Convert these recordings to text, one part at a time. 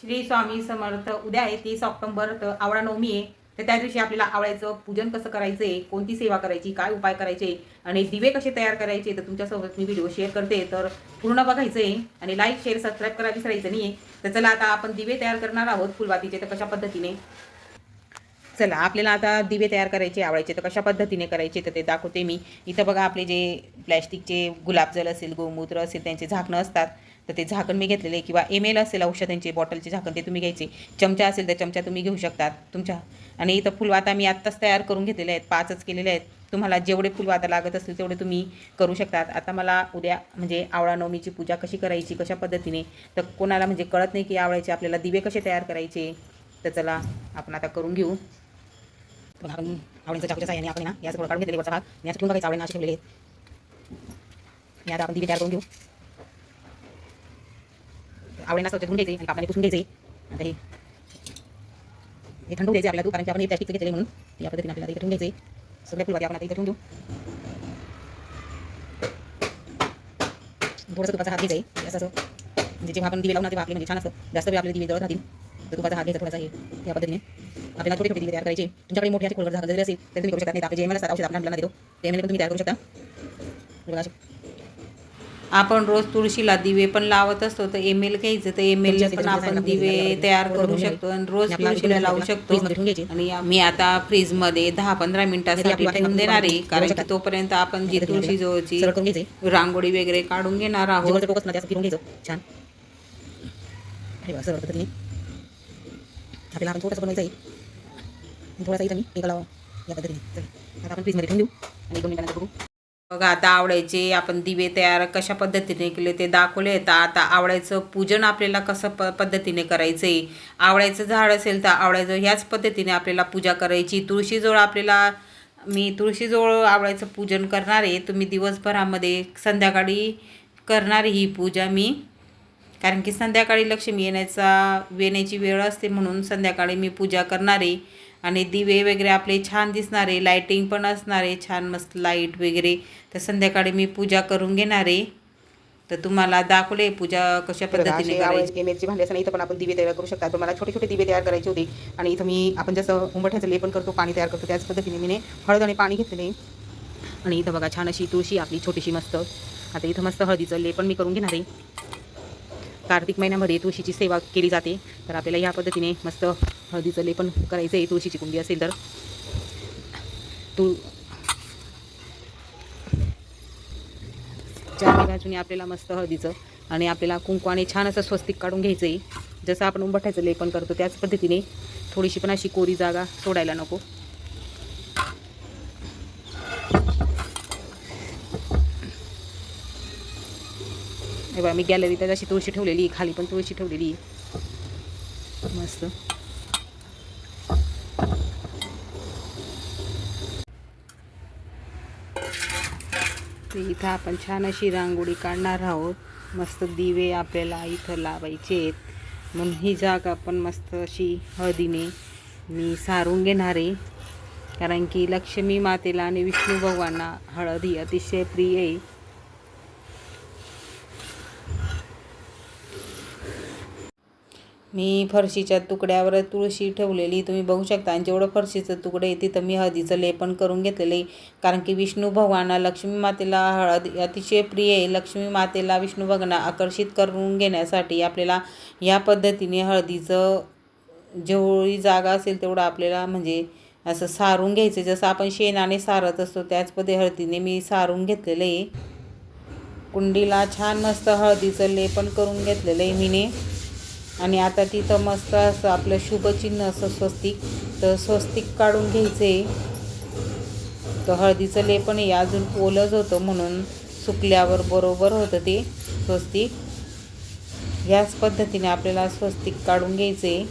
श्री स्वामी समर्थ उद्या आहे तीस ऑक्टोंबर तर आवळा नवमी आहे. तर त्या दिवशी आपल्याला आवळ्याचं पूजन कसं करायचं आहे कोणती सेवा करायची काय उपाय करायचे आणि दिवे कसे तयार करायचे तर तुमच्यासोबत मी व्हिडिओ शेअर करते. तर पूर्ण बघायचं आहे आणि लाईक शेअर सबस्क्राईब करायला विसरायचं नाही आहे तर चला आता आपण दिवे तयार करणार आहोत फुलवातीचे तर कशा पद्धतीने? चला आपल्याला आता दिवे तयार करायचे आवडायचे तर कशा पद्धतीने करायचे तर ते दाखवते मी. इथं बघा आपले जे प्लॅस्टिकचे गुलाबजल असेल गोमूत्र असेल त्यांचे झाकणं असतात. तर ते झाकण मी घेतलेले आहे. किंवा एम एल असेल औषधांचे बॉटलचे झाकण ते तुम्ही घ्यायचे. चमचा असेल तर चमचा तुम्ही घेऊ शकतात तुमच्या. आणि इथं फुलवाता मी आत्ताच तयार करून घेतलेले आहेत. पाचच केलेले आहेत. तुम्हाला जेवढे फुलवाता लागत असतील तेवढे तुम्ही करू शकतात. आता मला उद्या म्हणजे आवळा नवमीची पूजा कशी करायची कशा पद्धतीने तर कोणाला म्हणजे कळत नाही की आवळ्याचे आपल्याला दिवे कसे तयार करायचे तर चला आपण आता करून घेऊ. पण आपण आवडीचं चाकूच्या साह्याने आपण ना याचं काढून घेतलेले वरचा भाग. याचं ठेवून बघायचा आवडीनं असे ठेवलेले आहेत. आणि आता आपण दिवे तयार करून घेऊ. आवडीनं असं धुवून घ्यायचे आणि कापडाने पुसून घ्यायचे. आता हे हे थंड द्यायचे आपल्याला कारण की आपण हे प्लॅस्टिकचं घेतले म्हणून. या पद्धतीने आपल्याला इथे ठेवून घ्यायचे. सगळ्या फुलवाती आपण आता इथे ठेवून देऊ. थोडंसं तुपाचा हात घ्यायचा आहे. असं असं. म्हणजे जेव्हा आपण दिवे लावणार तेव्हा आपले म्हणजे छान असं जास्त वेळ आपले दिवे जळत राहतील. तर तुपाचा हात घ्यायचा थोडासा हे या पद्धतीने. आपल्याला छोटे छोटे दिवे तयार करायचे. तुमच्याकडे मोठे असे खोलगट झाकण जरी असेल तर तुम्ही करू शकता. नाही तर आपले जे एम एल असतात औषध आपण आपल्याला देतो. ते एम एल पण तुम्ही तयार करू शकता. आपण रोज तुळशीला दिवे पण लावत असतो तर एम एल घ्यायचं तर एम एल पण आपण दिवे. तयार करू शकतो आणि रोज तुळशीला लावू शकतो. आणि मी आता फ्रीजमध्ये दहा पंधरा मिनिटासाठी ठेवून देणार आहे कारण करू की. तोपर्यंत आपण जी तुळशी जवळची रांगोळी वगैरे काढून घेणार आहोत. छान. आपल्याला आपण थोडंसं बनवायचं आहे थोडासा इथं मी एक लावा या पद्धतीने. आता आपण फ्रीजमध्ये ठेवून देऊ आणि दोन मिनिटानंतर बघू. बघा आता आवडायचे आपण दिवे तयार कशा पद्धतीने केले ते दाखवले तर आता आवडायचं पूजन आपल्याला कसं प पद्धतीने करायचं आहे आवडायचं झाड असेल तर आवडायचं ह्याच पद्धतीने आपल्याला पूजा करायची. तुळशीजवळ आपल्याला मी तुळशीजवळ आवडायचं पूजन करणार आहे. तुम्ही दिवसभरामध्ये संध्याकाळी करणार ही पूजा मी. कारण की संध्याकाळी लक्ष्मी येण्याचा येण्याची वेळ असते म्हणून संध्याकाळी मी पूजा करणार आहे. आणि दिवे वगैरे आपले छान दिसणारे लाईटिंग पण असणारे छान मस्त लाइट वगैरे. तर संध्याकाळी मी पूजा करून घेणार आहे. तर तुम्हाला दाखवले पूजा कशा पद्धतीने करायची. भांडी असताना इथं पण आपण दिवे तयार करू शकता. पण मला छोटे छोटे दिवे तयार करायचे होते. आणि इथं मी आपण जसं उंबरठ्याचं लेपन करतो पाणी तयार करतो त्याच पद्धतीने मी हळद आणि पाणी घेतलेले आहे. आणि इथं बघा छान अशी तुळशी आपली छोटीशी मस्त. आता इथं मस्त हळदीचं लेपन मी करून घेणार आहे. कार्तिक महिन्यामध्ये तुळशीची सेवा केली जाते. तर आपल्याला ह्या पद्धतीने मस्त हळदीचं लेपन करायचं आहे तुळशीची कुंडी असेल तर. तुळ चार बाजूने आपल्याला मस्त हळदीचं आणि आपल्याला कुंकवाने छान असं स्वस्तिक काढून घ्यायचं आहे जसं आपण उंबठायचं लेपन करतो त्याच पद्धतीने थोडीशी पण अशी कोरी जागा सोडायला नको. हे बघा मी गॅलरीत अशी तुळशी ठेवलेली खाली पण तुळशी ठेवलेली. मस्त. ते इथं आपण छान अशी रांगोळी काढणार आहोत. मस्त दिवे आपल्याला इथं लावायचे आहेत. म्हणून ही जागा आपण मस्त अशी हळदीने मी सारून घेणार आहे. कारण की लक्ष्मी मातेला आणि विष्णू भगवानांना हळद ही अतिशय प्रिय आहे. मी फरशीच्या तुकड्यावर तुळशी ठेवलेली. तुम्ही बघू शकता आणि जेवढं फरशीचं तुकडे आहे तिथं मी हळदीचं लेपन करून घेतलेलं आहे. कारण की विष्णू भगवाना लक्ष्मी मातेला हळद अतिशय प्रिय आहे. लक्ष्मी मातेला विष्णू भगवाना आकर्षित करून घेण्यासाठी आपल्याला या पद्धतीने हळदीचं जेवढी जागा असेल तेवढं आपल्याला म्हणजे असं सारून घ्यायचं. जसं आपण शेणाने सारत असतो त्याच पद्धती हळदीने मी सारून घेतलेलं आहे. कुंडीला छान मस्त हळदीचं लेपन करून घेतलेलं आहे मीने. आणि आता तिथं मस्त असं आपलं शुभचिन्ह असं स्वस्तिक तर स्वस्तिक काढून घ्यायचे. तर हळदीचं लेपण हे अजून ओलंच होतं म्हणून सुकल्यावर बरोबर होतं ते स्वस्तिक. ह्याच पद्धतीने आपल्याला स्वस्तिक काढून घ्यायचे.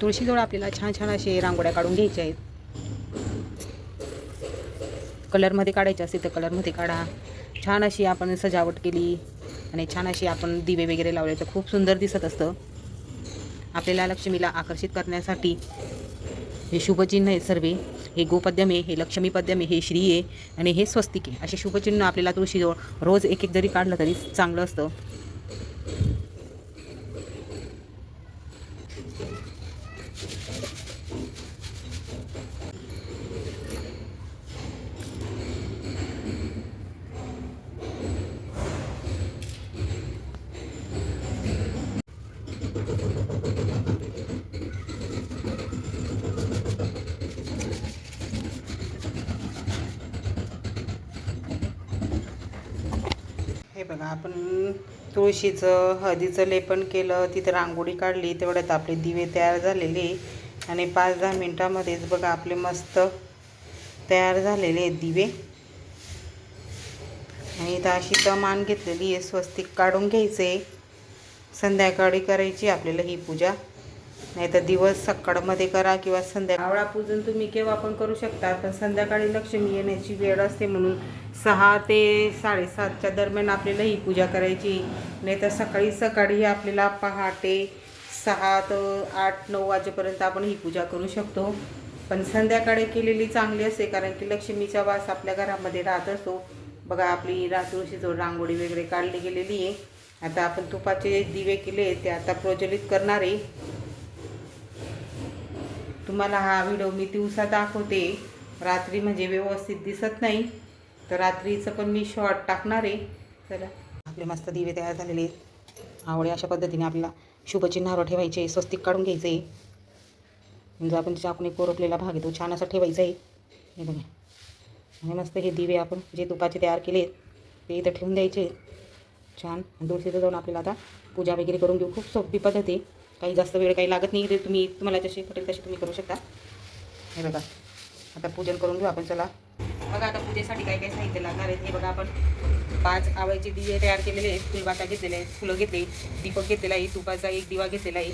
तुळशीजवळ आपल्याला छान छान असे रांगोळ्या काढून घ्यायच्या आहेत. कलरमध्ये काढायचे असतील तर कलरमध्ये काढा. छान अशी आपण सजावट केली आणि छान अशी आपण दिवे वगैरे लावले तर खूप सुंदर दिसत असतं. आपल्याला लक्ष्मीला आकर्षित करण्यासाठी हे शुभचिन्ह आहे सर्वे. हे गोपद्यम आहे हे लक्ष्मी पद्यम आहे हे श्री आहे आणि हे स्वस्तिक आहे. असे शुभचिन्ह आपल्याला तुळशीजवळ रोज एक एक जरी काढलं तरी चांगलं असतं. बघा आपण तुळशीचं हळदीचं लेपन केलं तिथं रांगोळी काढली तेवढ्यात आपले दिवे तयार झालेले. आणि पाच दहा मिनटामध्येच बघा आपले मस्त तयार झालेले आहेत दिवे. आणि इथं अशी तमान घेतलेली आहे स्वस्तिक काढून घ्यायचे. संध्याकाळी करायची आपल्याला ही पूजा. नाही तर दिवस सकाळमध्ये करा किंवा संध्याकाळ आवळा पूजन तुम्ही केव्हा पण करू शकता. पण संध्याकाळी लक्ष्मी येण्याची वेळ असते म्हणून सहा ते साडेसातच्या दरम्यान आपल्याला ही पूजा करायची. नाही तर सकाळी सकाळी आपल्याला पहाटे सहा तर आठ नऊ वाजेपर्यंत आपण ही पूजा करू शकतो. पण संध्याकाळी केलेली चांगली असते कारण की लक्ष्मीचा वास आपल्या घरामध्ये राहत असतो. बघा आपली रातुळशीजवळ रांगोळी वगैरे काढली गेलेली आहे. आता आपण तुपाचे दिवे केले ते आता प्रज्वलित करणार आहे. तुम्हाला हा व्हिडिओ मी दिवसा दाखवते. रात्री म्हणजे व्यवस्थित दिसत नाही. तर रात्रीचं पण मी शॉर्ट टाकणार आहे. चला. आपले मस्त दिवे तयार झालेले आहेत. आवडे अशा पद्धतीने आपल्याला शुभचिन्हावर ठेवायचे स्वस्तिक काढून घ्यायचे. म्हणजे आपण चाकून एक कोरपलेला भाग आहे तो छान असा ठेवायचा आहे. हे बघा. आणि मस्त हे दिवे आपण जे तुपाचे तयार केले ते इथं ठेवून द्यायचे. छान. आणि तुळशीचं जाऊन आपल्याला आता पूजा वगैरे करून घेऊ. खूप सोपी पद्धत आहे. काही जास्त वेळ काही लागत नाही ते तुम्ही तुम्हाला जसे पटेल तसे तुम्ही करू शकता. हे बघा आता पूजन करून घेऊ आपण चला. बघा आता पूजेसाठी काय काय साहित्य लागणार आहे हे बघा आपण. पाच आवळ्याचे दिवे तयार केलेले आहेत फुलबाटा घेतलेले आहेत फुलं घेतले दीपक घेतलेला आहे तुपाचा एक दिवा घेतलेला आहे.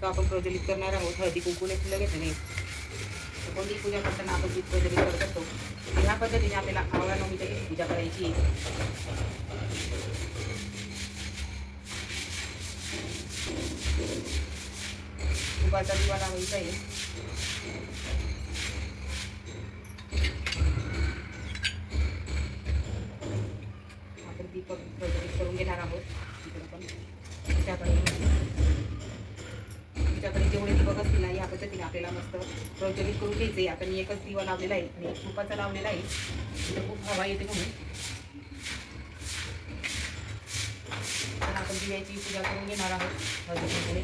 तो आपण प्रज्वलित करणार आहोत हळदी कुंकुने फुलं घेतलेली आहेत. कोणतीही पूजा करताना आपण दीप प्रज्वलित करत असतो? ह्या पद्धतीने आपल्याला आवळा नवमीची पूजा करायची आहे. तुपाचा दिवा लावायचा आहे. आपण दीपक प्रज्वलित करून घेणार आहोत. तिकडे पण. तुमच्याकडे तुमच्याकडे जेवढे दीपक असतील ना या पद्धतीने आपल्याला मस्त प्रज्वलित करून घ्यायचे आता मी एकच दिवा लावलेला आहे आणि एक तुपाचा लावलेला आहे. तिथे खूप हवा येते म्हणून. म्हणजे तर आपण पूजा करून घेणार आहोत. हळदीमध्ये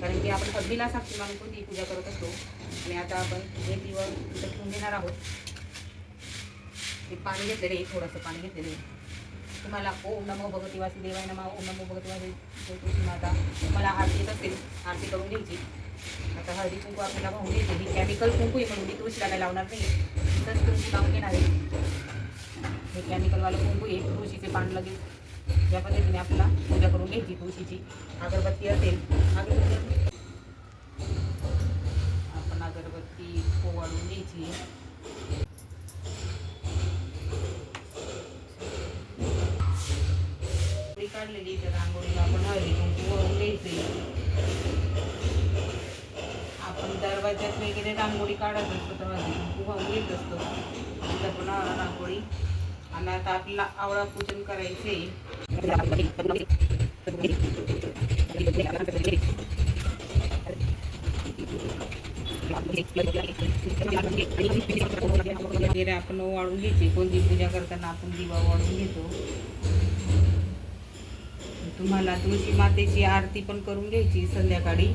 कारण की आपण हळदीला साक्षी मानून कोणतीही पूजा करत असतो आणि आता आपण हे दिवस ठेवून घेणार आहोत. ते पाणी घेतलेले आहे थोडंसं पाणी घेतलेले आहे. तुम्हाला ओम नमो भगवती वासुदेवाय नमा ओम नमो भगवती वासुदेव तुळशी माता. तुम्हाला आरती येत असेल आरती करून घ्यायची. आता हळदी कुंकू आपल्याला वाहून घ्यायची ही केमिकल कुंकू आहे म्हणून मी तुळशीला काय लावणार नाही तसंच कुंकू लावून घेणार आहे. हे केमिकलवालं कुंकू आहे. तुळशीचे पान लगेच या पद्धतीने आपला पूजा करून घ्यायची तुळशीची अगरबत्ती असेल अगरबत्ती आपण अगरबत्ती ओवाळून घ्यायची. काढलेली तर रांगोळीला आपण हळदी कुंकू वाहून घ्यायचे. आपण दरवाज्यात वगैरे रांगोळी काढत असतो तर हळदी कुंकू वाहून घेत असतो. इथं पण रांगोळी आणि आता आपल्याला आवळा पूजन करायचे वगैरे आपण वाढून घ्यायची. कोणती पूजा करताना आपण दिवा वाढून घेतो. तुम्हाला तुळशी मातेची आरती पण करून घ्यायची संध्याकाळी.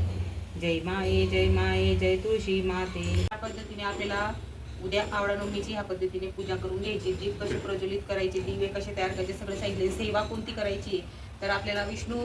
जय माये जय माये जय तुळशी माते. या पद्धतीने आपल्याला उद्या आवडा नवमीची ह्या पद्धतीने पूजा करून घ्यायची. जीप कसे प्रज्वलित करायचे दिवे कसे तयार करायचे सगळं सांगितले सेवा कोणती करायची? तर आपल्याला विष्णू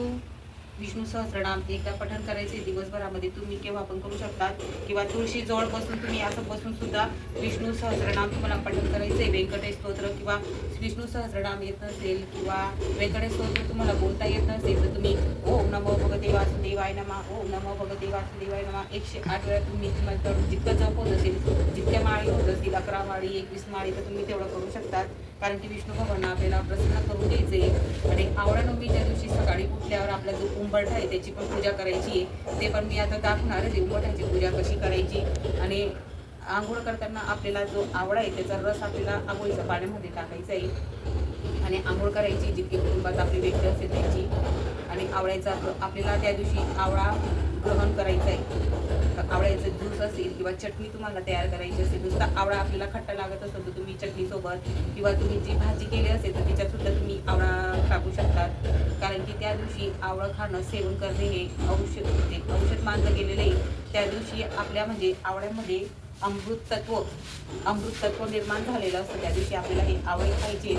विष्णू सहस्रनाम एकदा पठन करायचे दिवसभरामध्ये तुम्ही केव्हा पण करू शकता. किंवा तुळशी जवळ बसून तुम्ही असं बसून सुद्धा विष्णू सहस्रनाम तुम्हाला पठन करायचे व्यंकटेश स्तोत्र किंवा विष्णू सहस्रनाम येत नसेल किंवा व्यंकटेश स्तोत्र तुम्हाला बोलता येत नसेल तर तुम्ही ओम नमो भगवते वासुदेवाय नमा ओम नमो भगवते वासुदेवाय नमा. एकशे आठ वेळा तुम्ही तुम्हाला जितकं जप होत असेल जितक्या माळी होत असतील अकरा माळी एकवीस माळी तर तुम्ही तेवढं करू शकतात. कारण की विष्णू भगवान आपल्याला प्रसन्न करून द्यायचे. आणि आवडानवमीच्या दिवशी सकाळी उठल्यावर आपला जो उंबरठा आहे त्याची पण पूजा करायची आहे. ते पण मी आता दाखवणार आहे उंबरठ्याची पूजा कशी करायची. आणि आंघोळ करताना आपल्याला जो आवळा आहे त्याचा रस आपल्याला आंघोळीच्या पाण्यामध्ये टाकायचा आहे. आणि आंघोळ करायची जितकी कुटुंबात आपली व्यक्ती असेल त्याची. आणि आवळ्याचा आपल्याला त्या दिवशी आवळा ग्रहण करायचं आहे. आवळ्याचं ज्यूस असेल किंवा चटणी तुम्हाला तयार करायची असेल नुसता आवळा आपल्याला खट्टा लागत असेल तर तुम्ही चटणीसोबत किंवा तुम्ही जी भाजी केली असेल तर त्याच्यात सुद्धा तुम्ही आवळा टाकू शकतात. कारण की त्या दिवशी आवळं खाणं सेवन करणे हे औषध म्हणजे औषध मानलं गेलेलं आहे. त्या दिवशी आपल्या म्हणजे आवळ्यामध्ये अमृत तत्व अमृत तत्व निर्माण झालेलं असतं. त्या दिवशी आपल्याला हे आवळे खायचे.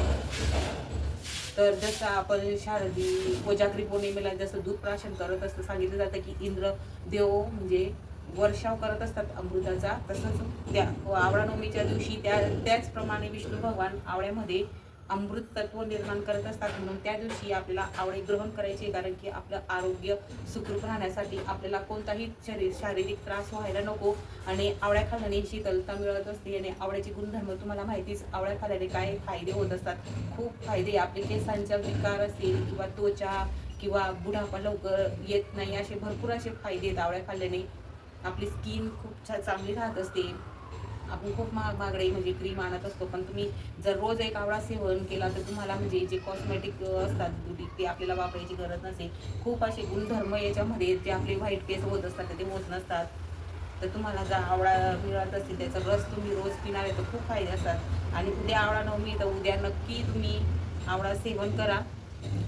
तर जसं आपण शारदी कोजागरी पौर्णिमेला जसं दूध प्राशन करत असतं सांगितलं जातं की इंद्र देव म्हणजे वर्षाव करत असतात अमृताचा. तसंच त्या आवळा नवमीच्या दिवशी त्या त्याचप्रमाणे विष्णू भगवान आवळ्यामध्ये अमृत तत्व निर्माण करत असतात. म्हणून त्या दिवशी आपल्याला आवळे ग्रहण करायचे कारण की आपलं आरोग्य सुखरूप राहण्यासाठी आपल्याला कोणताही शरीर शारीरिक त्रास व्हायला नको आणि आवळ्या खाल्ल्याने शीतलता मिळत असते आणि आवळ्याचे गुणधर्म तुम्हाला माहितीच आवळ्या खाल्ल्याने काय फायदे होत असतात. खूप फायदे आपले केसांचा विकार असतील किंवा त्वचा किंवा बुढापा लवकर येत नाही असे भरपूर असे फायदे आहेत आवळ्या खाल्ल्याने. आपली स्किन खूप छान चांगली राहत असते. आपण खूप महाग महागडे म्हणजे क्रीम आणत असतो पण तुम्ही जर रोज एक आवळा सेवन केला तर तुम्हाला म्हणजे जे कॉस्मेटिक असतात ब्युटी ते आपल्याला वापरायची गरज नसेल. खूप असे गुणधर्म याच्यामध्ये जे आपले व्हाईट केस होत असतात ते होत नसतात. तर तुम्हाला जर आवळा मिळत असेल त्याचा रस तुम्ही रोज पिणारे तर खूप फायदे असतात. आणि उद्या आवळा नवमी तर उद्या नक्की तुम्ही आवळा सेवन करा.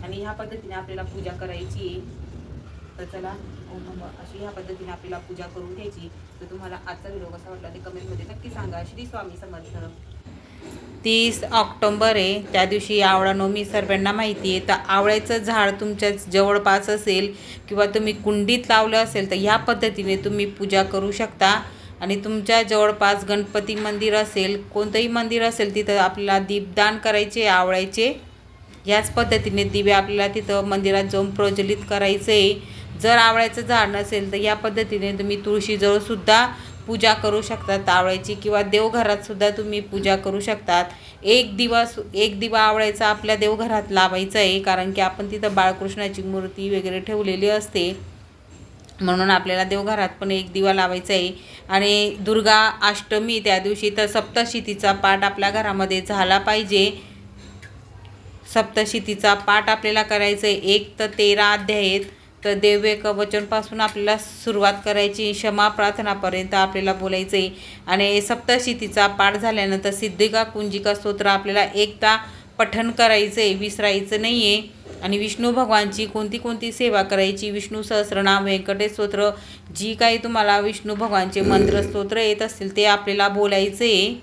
आणि ह्या पद्धतीने आपल्याला पूजा करायची. आहे तर चला अशी ह्या पद्धतीने आपल्याला पूजा करून घ्यायची. तर तुम्हाला आजचा व्हिडिओ कसा वाटला ते कमेंटमध्ये नक्की सांगा. श्री स्वामी समर्थ. तीस ऑक्टोंबर आहे. त्या दिवशी आवळा नवमी सर्वांना माहिती आहे. तर आवळ्याचं झाड तुमच्या जवळपास असेल किंवा तुम्ही कुंडीत लावलं असेल तर ह्या पद्धतीने तुम्ही पूजा करू शकता. आणि तुमच्या जवळपास गणपती मंदिर असेल कोणतंही मंदिर असेल तिथं आपल्याला दीपदान करायचे आवळ्याचे. याच पद्धतीने दिवे आपल्याला तिथं मंदिरात जाऊन प्रज्वलित करायचे. आहे जर आवळ्याचं झाड नसेल तर या पद्धतीने तुम्ही तुळशीजवळसुद्धा पूजा करू शकतात आवळ्याची किंवा देवघरातसुद्धा तुम्ही पूजा करू शकतात. एक दिवा सु- एक दिवा आवळ्याचा आपल्या देवघरात लावायचा आहे कारण की आपण तिथं बाळकृष्णाची मूर्ती वगैरे ठेवलेली असते. म्हणून आपल्याला देवघरात पण एक दिवा लावायचा आहे. आणि दुर्गा अष्टमी त्या दिवशी तर सप्तशितीचा पाठ आपल्या घरामध्ये झाला पाहिजे. सप्तशितीचा पाठ आपल्याला करायचा आहे. एक तर तेरा अध्याय आहेत तर देव्य कवचनपासून आपल्याला सुरुवात करायची. क्षमा प्रार्थनापर्यंत आपल्याला बोलायचं आहे आणि सप्तशीतीचा पाठ झाल्यानंतर सिद्धिका कुंजिका स्तोत्र आपल्याला एकदा पठण करायचं आहे विसरायचं नाही आहे आणि विष्णू भगवानची कोणती कोणती सेवा करायची? विष्णू सहस्रनाम व्यंकटेश स्तोत्र जी काही तुम्हाला विष्णू भगवानचे मंत्र स्तोत्र येत असतील ते आपल्याला बोलायचं आहे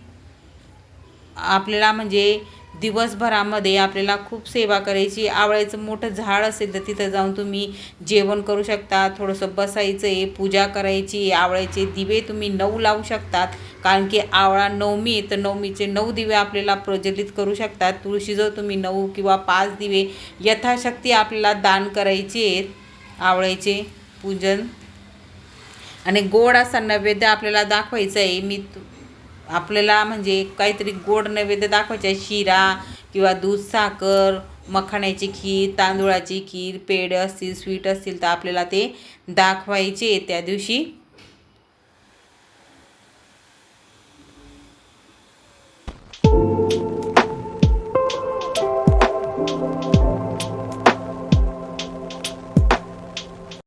आपल्याला म्हणजे दिवसभरामध्ये आपल्याला खूप सेवा करायची. आवळ्याचं मोठं झाड असेल तर तिथं जाऊन तुम्ही जेवण करू शकता. थोडंसं बसायचं आहे पूजा करायची आवळ्याचे दिवे तुम्ही नऊ लावू शकतात. कारण की आवळा नवमी आहे तर नवमीचे नऊ दिवे आपल्याला प्रज्वलित करू शकतात. तुळशीजवळ तुम्ही नऊ किंवा पाच दिवे यथाशक्ती आपल्याला दान करायचे आहेत आवळ्याचे पूजन. आणि गोड असा नैवेद्य आपल्याला दाखवायचा आहे. मी आपल्याला म्हणजे काहीतरी गोड नैवेद्य दाखवायचं आहे. शिरा किंवा दूध साखर मखाण्याची खीर तांदूळाची खीर पेढे असतील स्वीट असतील तर आपल्याला ते दाखवायचे त्या दिवशी.